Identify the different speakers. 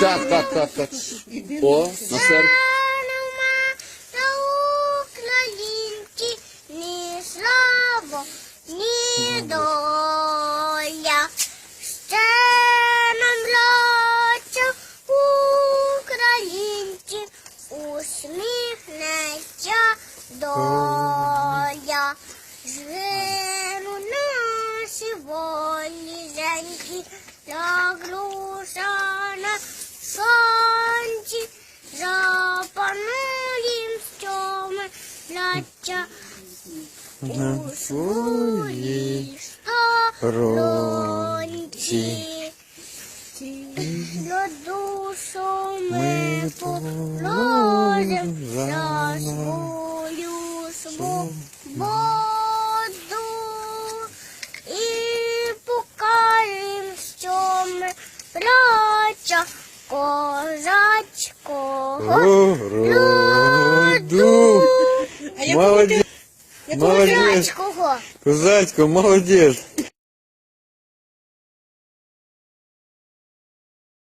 Speaker 1: Так, так, так, так. О, на серце.
Speaker 2: Ні доля. Ще нам плаче українці, усміхнеться доля. Згину наші волі зеньки, як груша на сонці, запанулім стьоми, плача у своїй сторонці. На душу ми положим за свою свободу браття козацького
Speaker 3: Роду. Молодець.
Speaker 2: козацького.
Speaker 3: Молодець.